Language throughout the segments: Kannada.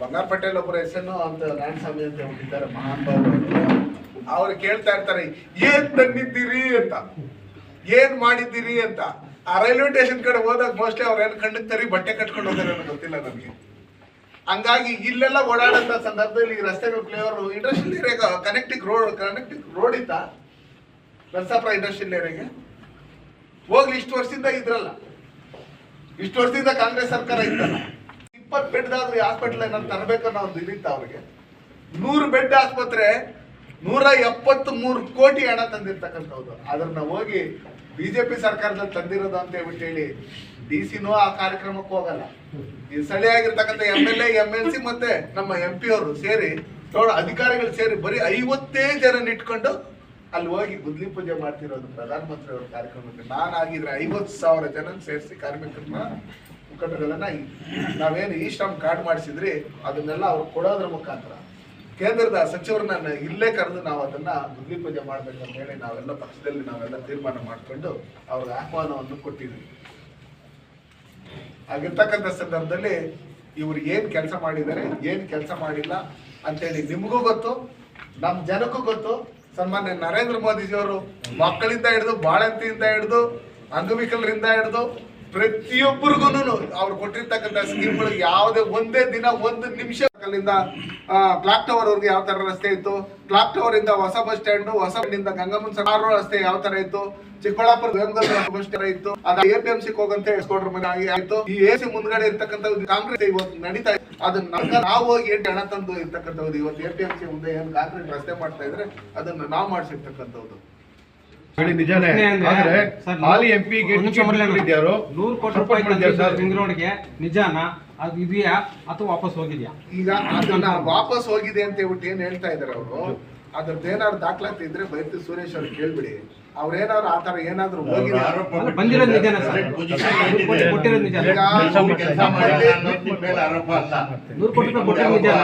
ಬಂಗಾರ ಪಟೇಲ್ ಒಬ್ಬರ ಹೆಸರು ಅಂತ ನಾರಾಯಣ ಸ್ವಾಮಿ ಅಂತ ಹೇಳ್ತಿದ್ದಾರೆ ಮಹಾನ್ ಅವ್ರು. ಕೇಳ್ತಾ ಇರ್ತಾರೆ, ಏನ್ ತಂದಿದ್ದೀರಿ ಅಂತ? ಏನ್ ಮಾಡಿದ್ದೀರಿ ಅಂತ? ಆ ರೈಲ್ವೆ ಸ್ಟೇಷನ್ ಕಡೆ ಹೋದಾಗ ಮೋಸ್ಟ್ಲಿ ಅವ್ರು ಏನ್ ಕಣ್ಣಿಗೆ ತರಿ, ಬಟ್ಟೆ ಕಟ್ಕೊಂಡು ಹೋಗ್ತಾರೆ ಅನ್ನೋ ಗೊತ್ತಿಲ್ಲ ನನಗೆ. ಹಂಗಾಗಿ ಇಲ್ಲೆಲ್ಲ ಓಡಾಡಂತ ಸಂದರ್ಭದಲ್ಲಿ ರಸ್ತೆಗಳು ಫ್ಲೇವರ್ ಇಂಡಸ್ಟ್ರಿಯಲ್ ಏರಿಯಾಗ ಕನೆಕ್ಟಿಂಗ್ ರೋಡ್ ಕನೆಕ್ಟಿಂಗ್ ರೋಡ್ ಇತ್ತ? ನರಸಾಪುರ ಇಂಡಸ್ಟ್ರಿಯಲ್ ಏರಿಯಾಗೆ ಹೋಗ್ಲಿ, ಇಷ್ಟು ವರ್ಷದಿಂದ ಇದ್ರಲ್ಲ. ಇಷ್ಟು ವರ್ಷದಿಂದ ಕಾಂಗ್ರೆಸ್ ಸರ್ಕಾರ ಇತ್ತಲ್ಲ. ಇಪ್ಪತ್ತು ಆದ್ರೆ ಹಾಸ್ಪಿಟಲ್ ಏನಾದ್ರು ತರಬೇಕನ್ನೋ ಒಂದು ಇದಿತ್ತು ಅವ್ರಿಗೆ. ನೂರು ಬೆಡ್ ಆಸ್ಪತ್ರೆ, ನೂರ ಎಪ್ಪತ್ತು ಮೂರು ಕೋಟಿ ಹಣ ತಂದಿರ್ತಕ್ಕಂಥವ್ರು. ಅದನ್ನ ಹೋಗಿ ಬಿಜೆಪಿ ಸರ್ಕಾರದಲ್ಲಿ ತಂದಿರೋದು ಅಂತ ಹೇಳ್ಬಿಟ್ಟು ಹೇಳಿ ಡಿ ಸಿನೂ ಆ ಕಾರ್ಯಕ್ರಮಕ್ಕೆ ಹೋಗಲ್ಲ. ಈ ಸ್ಥಳೀಯಾಗಿರ್ತಕ್ಕಂಥ M L A M L C ಮತ್ತೆ ನಮ್ಮ ಎಂ ಪಿ ಅವರು ಸೇರಿ, ನೋಡ, ಅಧಿಕಾರಿಗಳು ಸೇರಿ ಬರೀ ಐವತ್ತೇ ಜನ ಇಟ್ಕೊಂಡು ಅಲ್ಲಿ ಹೋಗಿ ಗುದ್ಲಿ ಪೂಜೆ ಮಾಡ್ತಿರೋದು ಪ್ರಧಾನಮಂತ್ರಿ ಅವರ ಕಾರ್ಯಕ್ರಮಕ್ಕೆ. ನಾನು ಆಗಿದ್ರೆ ಐವತ್ತು ಸಾವಿರ ಜನ ಸೇರಿಸಿ ಕಾರ್ಮಿಕರನ್ನ ಮುಖಂಡರುಗಳನ್ನ ನಾವೇನು ಈ ಶ್ರಮ್ ಕಾರ್ಡ್ ಮಾಡಿಸಿದ್ರಿ, ಅದನ್ನೆಲ್ಲ ಅವ್ರು ಕೊಡೋದ್ರ ಮುಖಾಂತರ. ಕೇಂದ್ರದ ಸಚಿವರನ್ನ ಇಲ್ಲೇ ಕರೆದು ನಾವು ಅದನ್ನ ಗುದ್ಲಿ ಪೂಜೆ ಮಾಡ್ಬೇಕಂತ ಹೇಳಿ ನಾವೆಲ್ಲ ಪಕ್ಷದಲ್ಲಿ ನಾವೆಲ್ಲ ತೀರ್ಮಾನ ಮಾಡ್ಕೊಂಡು ಅವ್ರಿಗೆ ಆಹ್ವಾನವನ್ನು ಕೊಟ್ಟಿದ್ವಿ. ಆಗಿರ್ತಕ್ಕಂಥ ಸಂದರ್ಭದಲ್ಲಿ ಇವರು ಏನು ಕೆಲಸ ಮಾಡಿದ್ದಾರೆ, ಏನು ಕೆಲಸ ಮಾಡಿಲ್ಲ ಅಂತೇಳಿ ನಿಮಗೂ ಗೊತ್ತು ನಮ್ಮ ಜನಕ್ಕೂ ಗೊತ್ತು. ಸನ್ಮಾನ್ಯ ನರೇಂದ್ರ ಮೋದಿಜಿಯವರು ಮಕ್ಕಳಿಂದ ಹಿಡಿದು ಬಾಳಂತಿಯಿಂದ ಹಿಡಿದು ಅಂಗವಿಕಲರಿಂದ ಹಿಡಿದು ಪ್ರತಿಯೊಬ್ಬರಿಗೂ ಅವ್ರು ಕೊಟ್ಟಿರ್ತಕ್ಕಂಥ ಸ್ಕೀಮ್ಗಳು ಯಾವುದೇ ಒಂದೇ ದಿನ ಒಂದು ನಿಮಿಷ ಅಲ್ಲಿಂದ ಕ್ಲಾಕ್ ಟವರ್ ಅವ್ರಿಗೆ ಯಾವ ತರ ರಸ್ತೆ ಇತ್ತು? ಕ್ಲಾಕ್ ಟವರ್ ಇಂದ ಹೊಸ ಬಸ್ ಸ್ಟ್ಯಾಂಡ್ ಹೊಸ ಇಂದ ಗಂಗಮ್ಮನ್ ರಸ್ತೆ ಯಾವ ತರ ಇತ್ತು? ಚಿಕ್ಕಬಳ್ಳಾಪುರ ಬಸ್ ಸ್ಟ್ಯಾಂಡ್ ಇತ್ತು. ಅದ ಎ ಪಿ ಎಂ ಸಿ ಹೋಗಂತ ಎಸ್ಕೊಡ್ರ ಮನೆ ಆಗಿ ಆಯ್ತು. ಈ ಎ ಸಿ ಮುಂದ್ಗಡೆ ಇರ್ತಕ್ಕಂಥ ಕಾಂಗ್ರೆಸ್ ಇವತ್ತು ನಡೀತಾ ಇದೆ. ಅದನ್ನ ನಾವು ಹೋಗಿ ಎಂಟು ಹಣ ತಂದು ಇರ್ತಕ್ಕಂಥದ್ದು ಇವತ್ತು ಎ ಪಿ ಎಂ ಸಿ ಮುಂದೆ ಏನು ಕಾಂಕ್ರೀಟ್ ರಸ್ತೆ ಮಾಡ್ತಾ ಇದ್ರೆ ಅದನ್ನ ನಾವು ಮಾಡಿಸಿರ್ತಕ್ಕಂಥದ್ದು. ನಿಜಾನೇ. ಆದ್ರೆ ಹಾಲಿ ಎಂ ನೂರು ಕೋಟಿ ರೂಪಾಯಿ ನಿಜಾನ? ಅದು ಇದೆಯಾ ಅಥವಾ ವಾಪಸ್ ಹೋಗಿದ್ಯಾ? ಈಗ ಅದನ್ನ ವಾಪಸ್ ಹೋಗಿದೆ ಅಂತ ಹೇಳ್ಬಿಟ್ಟು ಏನ್ ಹೇಳ್ತಾ ಇದಾರೆ ಅವರು? ಅದ್ರದ್ದು ಏನಾದ್ರು ದಾಖಲಾತಿ ಇದ್ರೆ ಬೈತು ಸುರೇಶ್ ಅವ್ರು ಕೇಳ್ಬಿಡಿ. ಅವ್ರೇನಾದ್ರು ಆ ತರ ಏನಾದ್ರು ಹೋಗಿದೆ ಅಲ್ಲ, ಬಂದಿರೋದು ನಿಜಾನ ಸರ್? ನೂರು ಕೋಟಿ ಕೊಟ್ಟಿರೋದು ನಿಜಾನ? ಈಗ ನೂರು ಕೋಟಿ ರೂಪಾಯಿ ಕೊಟ್ಟಿರೋದು ನಿಜಾನ?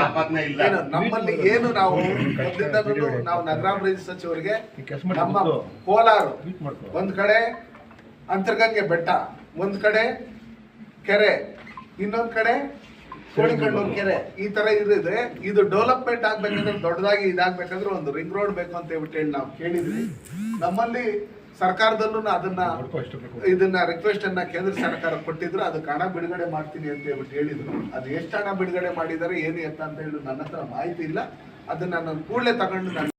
ಏನು ನಮ್ಮಲ್ಲಿ ಏನು ನಾವು ನಾವು ನಗರಾಭಿವೃದ್ಧಿ ಸಚಿವರಿಗೆ ನಮ್ಮ ಕೋಲಾರ ಒಂದ್ ಕಡೆ ಅಂತರ್ಗಂಗೆ ಬೆಟ್ಟ ಒಂದ್ ಕಡೆ ಕೆರೆ ಇನ್ನೊಂದ್ ಕಡೆ ಕೆರೆ ಈ ತರ ಇದ್ರೆ ಇದು ಡೆವಲಪ್ಮೆಂಟ್ ಆಗ್ಬೇಕಂದ್ರೆ ದೊಡ್ಡದಾಗಿ ಇದಾಗ್ಬೇಕಂದ್ರೆ ಒಂದು ರಿಂಗ್ ರೋಡ್ ಬೇಕು ಅಂತ ಹೇಳ್ಬಿಟ್ಟು ಹೇಳಿ ನಾವು ಕೇಳಿದ್ವಿ. ನಮ್ಮಲ್ಲಿ ಸರ್ಕಾರದಲ್ಲೂ ಅದನ್ನ ಇದನ್ನ ರಿಕ್ವೆಸ್ಟ್ ಅನ್ನ ಕೇಂದ್ರ ಸರ್ಕಾರ ಕೊಟ್ಟಿದ್ರು ಅದಕ್ಕೆ ಹಣ ಬಿಡುಗಡೆ ಮಾಡ್ತೀನಿ ಅಂತ ಹೇಳ್ಬಿಟ್ಟು ಹೇಳಿದ್ರು. ಅದು ಎಷ್ಟು ಹಣ ಬಿಡುಗಡೆ ಮಾಡಿದ್ದಾರೆ ಏನು ಎತ್ತ ಅಂತ ಹೇಳಿ ನನ್ನ ಹತ್ರ ಮಾಹಿತಿ ಇಲ್ಲ. ಅದನ್ನ ನಾನು ಕೂಡಲೇ ತಗೊಂಡು ನಾನು